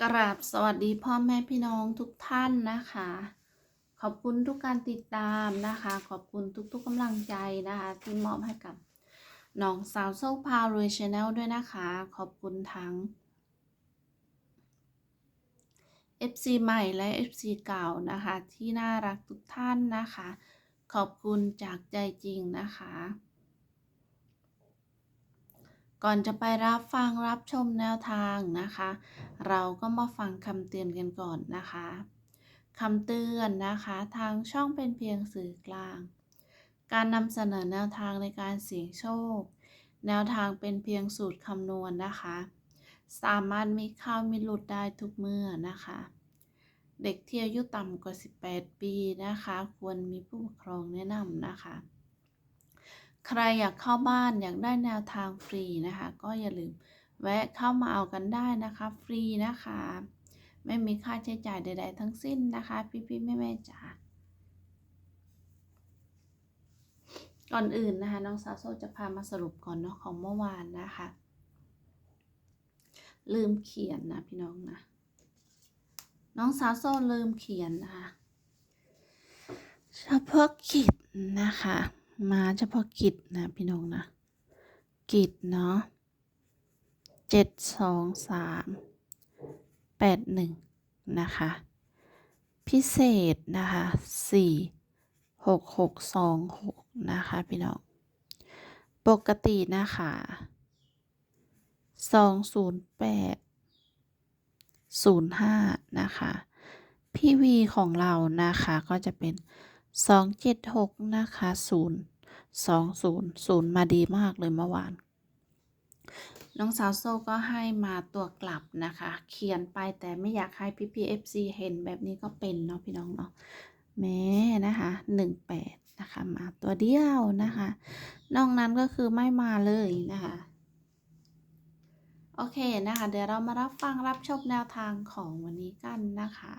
กราบสวัสดีพ่อแม่พี่น้องทุกท่านนะคะ ขอบคุณทุกการติดตามนะคะ ขอบคุณทุกๆกำลังใจนะคะ ที่มอบให้กับน้องสาวโซ่พารวยชาแนลด้วยนะคะ ขอบคุณทั้ง FC ใหม่และ FC เก่านะคะ ที่น่ารักทุกท่านนะคะ ขอบคุณจากใจจริงนะคะ ก่อนจะไปรับฟังรับชมแนวทางนะคะ เราก็มาฟังคำเตือนกันก่อนนะคะคำเตือนนะคะทางช่องเป็นเพียงสื่อกลาง การนำเสนอแนวทางในการเสี่ยงโชค แนวทางเป็นเพียงสูตรคำนวณนะคะ สามารถมีเข้ามีหลุดได้ทุกเมื่อนะคะ เด็กที่อายุต่ำกว่า 18 ปีนะคะ ควรมีผู้ปกครองแนะนำนะคะ ใครอยากเข้าบ้านอยากได้แนวทางฟรีนะคะ ก็อย่าลืมแวะเข้ามาเอากันได้นะคะ ฟรีนะคะ ไม่มีค่าใช้จ่ายใด ๆ ทั้งสิ้นนะคะ พี่ๆแม่ๆจ๋าก่อนอื่นนะคะ น้องซาโซจะพามาสรุปก่อนเนาะของเมื่อวานนะคะ ลืมเขียนนะพี่น้องนะ น้องซาโซลืมเขียนนะคะเฉพาะกิจนะคะ มาเฉพาะกิจนะพี่น้องนะ กิจเนาะเจ็ดสองสามแปดหนึ่งนะคะ พิเศษนะคะสี่หกหกสองหกนะคะพี่น้อง ปกตินะคะสองศูนย์แปดศูนย์ห้านะคะ พี่วีของเรานะคะก็จะเป็น สองเจ็ดหกนะคะศูนย์สองศูนย์ศูนย์มาดีมากเลยเมื่อวาน น้องสาวโซ่ก็ให้มาตัวกลับนะคะ เขียนไปแต่ไม่อยากให้พี่พีเอฟซีเห็นแบบนี้ก็เป็นเนาะพี่น้องเนาะแม้นะคะหนึ่งแปดนะคะมาตัวเดียวนะคะนอกนั้นก็คือไม่มาเลยนะคะโอเคนะคะ เดี๋ยวเรามารับฟังรับชมแนวทางของวันนี้กันนะคะ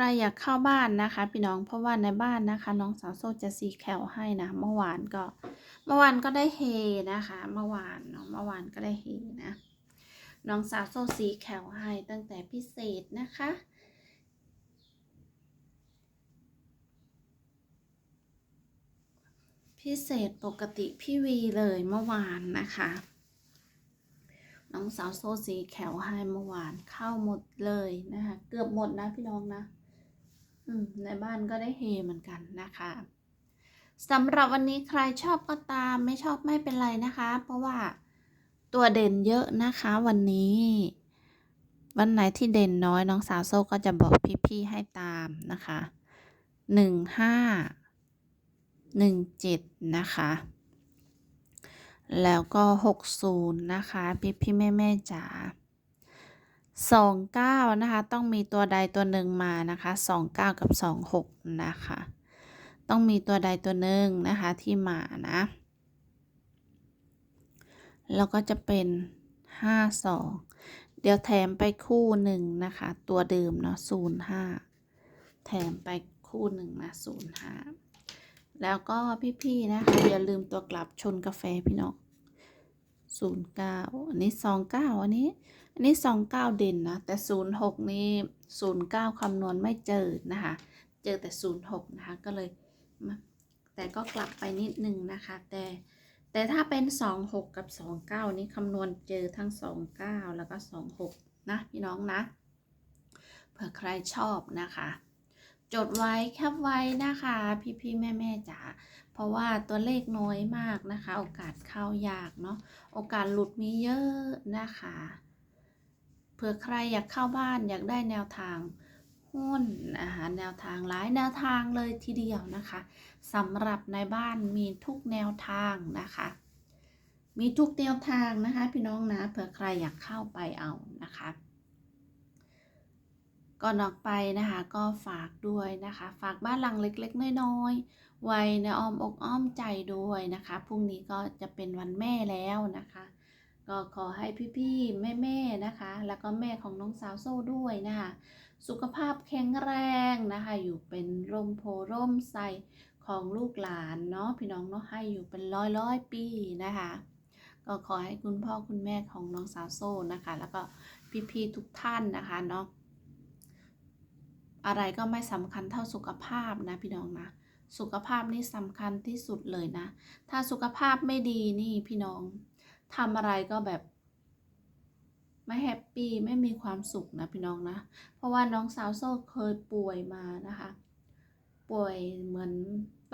ใครอยากเข้าบ้านนะคะ พี่น้องเพราะว่าในบ้านนะคะ น้องสาวโซ่จะซีแคลให้นะเมื่อวานก็เมื่อวานก็ได้เฮนะคะเมื่อวานเนาะเมื่อวานก็ได้เฮนะน้องสาวโซ่ซีแคลให้ตั้งแต่พิเศษนะคะพิเศษปกติพี่วีเลยเมื่อวานนะคะ น้องสาวโซซีแขวให้เมื่อวานเข้าหมดเลยนะคะ เกือบหมดนะพี่น้องนะ ในบ้านก็ได้เฮเหมือนกันนะคะสำหรับวันนี้ใครชอบก็ตามไม่ชอบไม่เป็นไรนะคะ เพราะว่าตัวเด่นเยอะนะคะวันนี้ วันไหนที่เด่นน้อยน้องสาวโซ่ก็จะบอกพี่ๆให้ตามนะคะหนึ่งห้าหนึ่งเจ็ดนะคะแล้วก็หกศูนย์นะคะ พี่พี่แม่แม่จ๋า สองเก้านะคะ ต้องมีตัวใดตัวหนึ่งมานะคะสองเก้ากับสองหกนะคะ ต้องมีตัวใดตัวหนึ่งนะคะที่มานะ แล้วก็จะเป็นห้าสองเดี๋ยวแถมไปคู่หนึ่งนะคะ ตัวเดิมเนาะศูนย์ห้าแถมไปคู่หนึ่งนะศูนย์ห้าแล้วก็พี่ๆนะคะอย่าลืมตัวกลับชนกาแฟพี่น้อง ศูนย์เก้าอันนี้สองเก้าอันนี้ อันนี้สองเก้าเด่นนะ แต่ศูนย์หกนี่ศูนย์เก้าคำนวณไม่เจอนะคะ เจอแต่ศูนย์หกนะคะ ก็เลย แต่ก็กลับไปนิดนึงนะคะ แต่แต่ถ้าเป็นสองหกกับสองเก้านี้คำนวณเจอทั้งสองเก้าแล้วก็สองหกนะพี่น้องนะ เผื่อใครชอบนะคะ จดไว้แคปไว้นะคะ พี่ๆแม่ๆจ๋า เพราะว่าตัวเลขน้อยมากนะคะ โอกาสเข้ายากเนาะโอกาสหลุดมีเยอะนะคะเผื่อใครอยากเข้าบ้านอยากได้แนวทางหุ้นนะคะแนวทางหลายแนวทางเลยทีเดียวนะคะสำหรับในบ้านมีทุกแนวทางนะคะ มีทุกแนวทางนะคะ พี่น้องนะเผื่อใครอยากเข้าไปเอานะคะ ก่อนออกไปนะคะก็ฝากด้วยนะคะ ฝากบ้านหลังเล็กๆ น้อยๆ ไว้ในอ้อมอกอ้อมใจด้วยนะคะ พรุ่งนี้ก็จะเป็นวันแม่แล้วนะคะ ก็ขอให้พี่ๆ แม่ๆ นะคะ แล้วก็แม่ของน้องสาวโซ่ด้วยนะคะ สุขภาพแข็งแรงนะคะ อยู่เป็นร่มโพร่มใสของลูกหลานเนาะพี่น้องเนาะให้อยู่เป็นร้อยร้อยปีนะคะ ก็ขอให้คุณพ่อคุณแม่ของน้องสาวโซ่นะคะ แล้วก็พี่ๆ ทุกท่านนะคะเนาะ อะไรก็ไม่สำคัญเท่าสุขภาพนะพี่น้องนะ สุขภาพนี่สำคัญที่สุดเลยนะ ถ้าสุขภาพไม่ดีนี่พี่น้องทำอะไรก็แบบไม่แฮปปี้ไม่มีความสุขนะพี่น้องนะ เพราะว่าน้องสาวโซ่เคยป่วยมานะคะ ป่วยเหมือน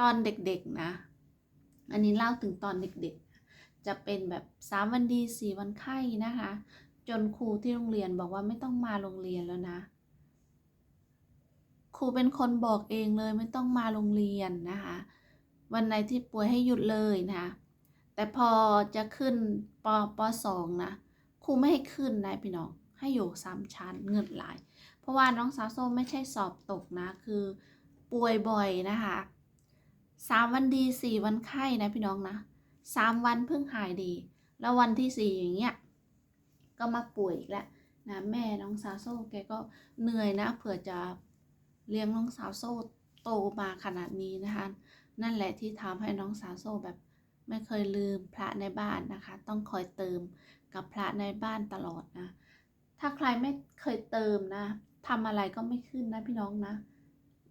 ตอนเด็กๆนะ อันนี้เล่าถึงตอนเด็กๆ จะเป็นแบบสามวันดีสี่วันไข้นะคะ จนครูที่โรงเรียนบอกว่าไม่ต้องมาโรงเรียนแล้วนะ ครูเป็นคนบอกเองเลยไม่ต้องมาโรงเรียนนะคะ วันไหนที่ป่วยให้หยุดเลยนะคะแต่พอจะขึ้นปปสองนะครูไม่ให้ขึ้นนะพี่น้องให้อยู่สามชั้นเงินหลาย เพราะว่าน้องสาวส้มไม่ใช่สอบตกนะ คือป่วยบ่อยนะคะสามวันดีสี่วันไข้นะพี่น้องนะสามวันเพิ่งหายดี แล้ววันที่สี่อย่างเงี้ยก็มาป่วยอีกแล้วนะแม่น้องสาวโซ่แกก็เหนื่อยนะเผื่อจะ เลี้ยงน้องสาวโซ่โตมาขนาดนี้นะคะ นั่นแหละที่ทำให้น้องสาวโซ่แบบไม่เคยลืมพระในบ้านนะคะ ต้องคอยเติมกับพระในบ้านตลอดนะ ถ้าใครไม่เคยเติมนะทำอะไรก็ไม่ขึ้นนะพี่น้องนะ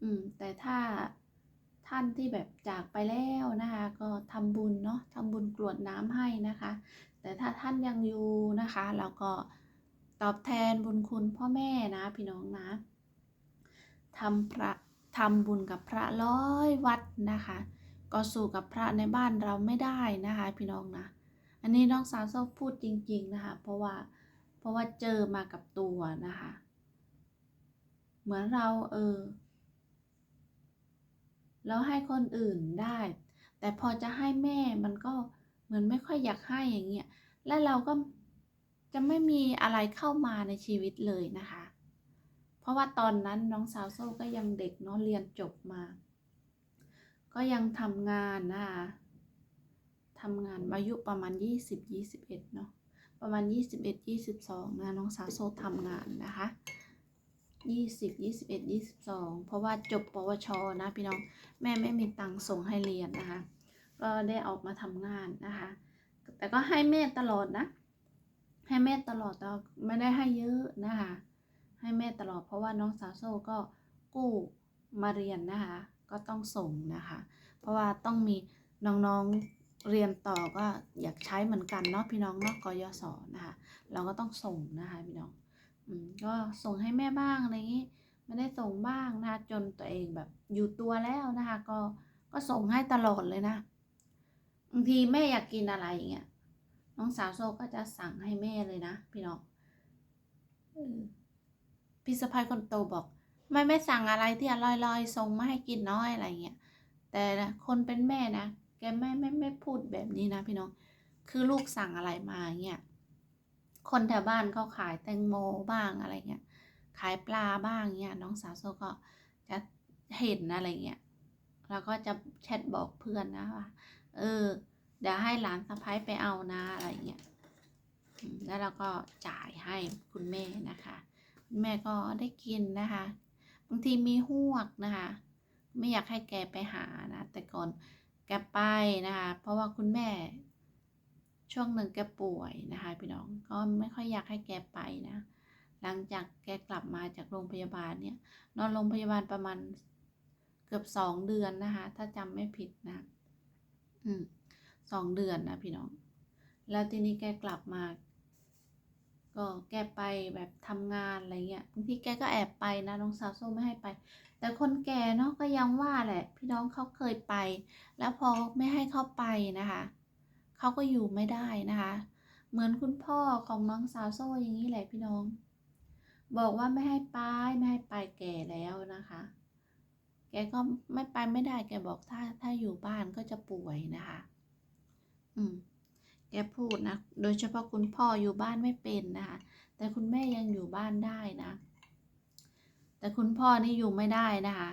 อืม แต่ถ้าท่านที่แบบจากไปแล้วนะคะ ก็ทำบุญเนาะทำบุญกรวดน้ำให้นะคะ แต่ถ้าท่านยังอยู่นะคะ เราก็ตอบแทนบุญคุณพ่อแม่นะพี่น้องนะ ทำพระทำบุญกับพระร้อยวัดนะคะ ก็สู้กับพระในบ้านเราไม่ได้นะคะพี่น้องนะ อันนี้น้องสาวโซ่พูดจริง ๆนะคะ เพราะว่าเพราะว่าเจอมากับตัวนะคะ เหมือนเราเออเราให้คนอื่นได้ แต่พอจะให้แม่มันก็เหมือนไม่ค่อยอยากให้อย่างเงี้ย และเราก็จะไม่มีอะไรเข้ามาในชีวิตเลยนะคะ เพราะว่าตอนนั้นน้องสาวโซ่ก็ยังเด็กเนาะเรียนจบมา ก็ยังทำงานนะคะทำงานอายุประมาณ 20 21เนาะประมาณ 21 22นะน้องสาวโซ่ทำงานนะคะ 20 21 22 เพราะว่าจบปวชนะพี่น้องแม่ไม่มีตังค์ส่งให้เรียนนะคะ ก็ได้ออกมาทำงานนะคะ แต่ก็ให้แม่ตลอดนะ ให้แม่ตลอดแต่ไม่ได้ให้เยอะนะคะ ให้แม่ตลอด เพราะว่าน้องสาวโซ่ก็กู้มาเรียนนะคะ ก็ต้องส่งนะคะ เพราะว่าต้องมีน้องๆเรียนต่อก็อยากใช้เหมือนกันเนาะพี่น้องเนาะกยศนะคะ เราก็ต้องส่งนะคะพี่น้องอืมก็ส่งให้แม่บ้างอะไรอย่างนี้ไม่ได้ส่งบ้างนะคะจนตัวเองแบบอยู่ตัวแล้วนะคะ ก็ก็ส่งให้ตลอดเลยนะบางทีแม่อยากกินอะไรอย่างเงี้ยน้องสาวโซก็จะสั่งให้แม่เลยนะ พี่น้องอ พี่สะพายคนโตบอกไม่ไม่สั่งอะไรที่อร่อยๆส่งมาให้กินน้อยอะไรเงี้ยแต่คนเป็นแม่นะแกไม่ไม่ไม่พูดแบบนี้นะพี่น้องคือลูกสั่งอะไรมาเงี้ยคนแถวบ้านเขาขายแตงโมบ้างอะไรเงี้ยขายปลาบ้างเงี้ยน้องสาวโซก็จะเห็นอะไรเงี้ยแล้วก็จะแชทบอกเพื่อนนะว่าเออเดี๋ยวให้หลานสะพ้ายไปเอานะอะไรเงี้ยแล้วเราก็จ่ายให้คุณแม่นะคะ แม่ก็ได้กินนะคะ บางทีมีหวกนะคะ ไม่อยากให้แกไปหานะ แต่ก่อนแกไปนะคะ เพราะว่าคุณแม่ ช่วงหนึ่งแกป่วยนะคะพี่น้องก็ไม่ค่อยอยากให้แกไปนะ หลังจากแกกลับมาจากโรงพยาบาลเนี่ยนอนโรงพยาบาลประมาณเกือบสองเดือนนะคะ ถ้าจำไม่ผิดนะ อืมสองเดือนนะพี่น้อง แล้วทีนี้แกกลับมา ก็แกไปแบบทำงานอะไรเงี้ยบางทีแกก็แอบไปนะน้องสาวโซ่ไม่ให้ไป แต่คนแก่เนาะก็ยังว่าแหละ พี่น้องเขาเคยไป แล้วพอไม่ให้เข้าไปนะคะเขาก็อยู่ไม่ได้นะคะ เหมือนคุณพ่อของน้องสาวโซ่อย่างนี้แหละพี่น้อง บอกว่าไม่ให้ไปไม่ให้ไปแก่แล้วนะคะ แกก็ไม่ไปไม่ได้แกบอกถ้าถ้าอยู่บ้านก็จะป่วยนะคะ อืม แกพูดนะ โดยเฉพาะคุณพ่ออยู่บ้านไม่เป็นนะคะ แต่คุณแม่ยังอยู่บ้านได้นะ แต่คุณพ่อนี่อยู่ไม่ได้นะคะ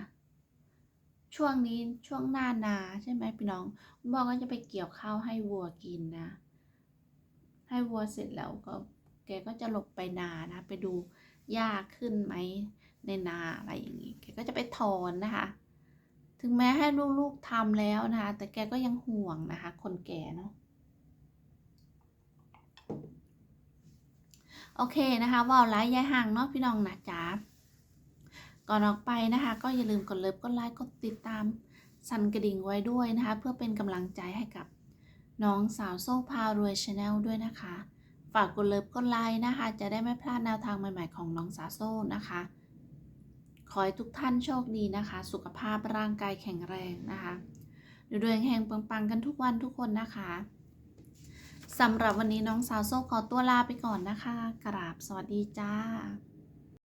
ช่วงนี้ช่วงหน้านาใช่ไหมพี่น้องคุณพ่อก็จะไปเกี่ยวข้าวให้วัวกินนะ ให้วัวเสร็จแล้วก็แกก็จะหลบไปนานะ ไปดูหญ้าขึ้นไหมในนาอะไรอย่างนี้ แกก็จะไปถอนนะคะ ถึงแม้ให้ลูกๆทำแล้วนะคะ แต่แกก็ยังห่วงนะคะ คนแก่เนาะ โอเคนะคะว่าวไลค์ย้ายห่างเนาะพี่น้องนะจ๊ะก่อนออกไปนะคะ ก็อย่าลืมกดเลิฟกดไลค์กดติดตามสั่นกระดิ่งไว้ด้วยนะคะ เพื่อเป็นกำลังใจให้กับน้องสาวโซ่พารวยชาแนลด้วยนะคะ ฝากกดเลิฟกดไลค์นะคะ จะได้ไม่พลาดแนวทางใหม่ ๆ ของน้องสาวโซ่นะคะ ขอให้ทุกท่านโชคดีนะคะ สุขภาพร่างกายแข็งแรงนะคะรวยๆแห่งปังๆกันทุกวันทุกคนนะคะ สำหรับวันนี้น้องสาวโซ่ขอตัวลาไปก่อนนะคะ กราบสวัสดีจ้า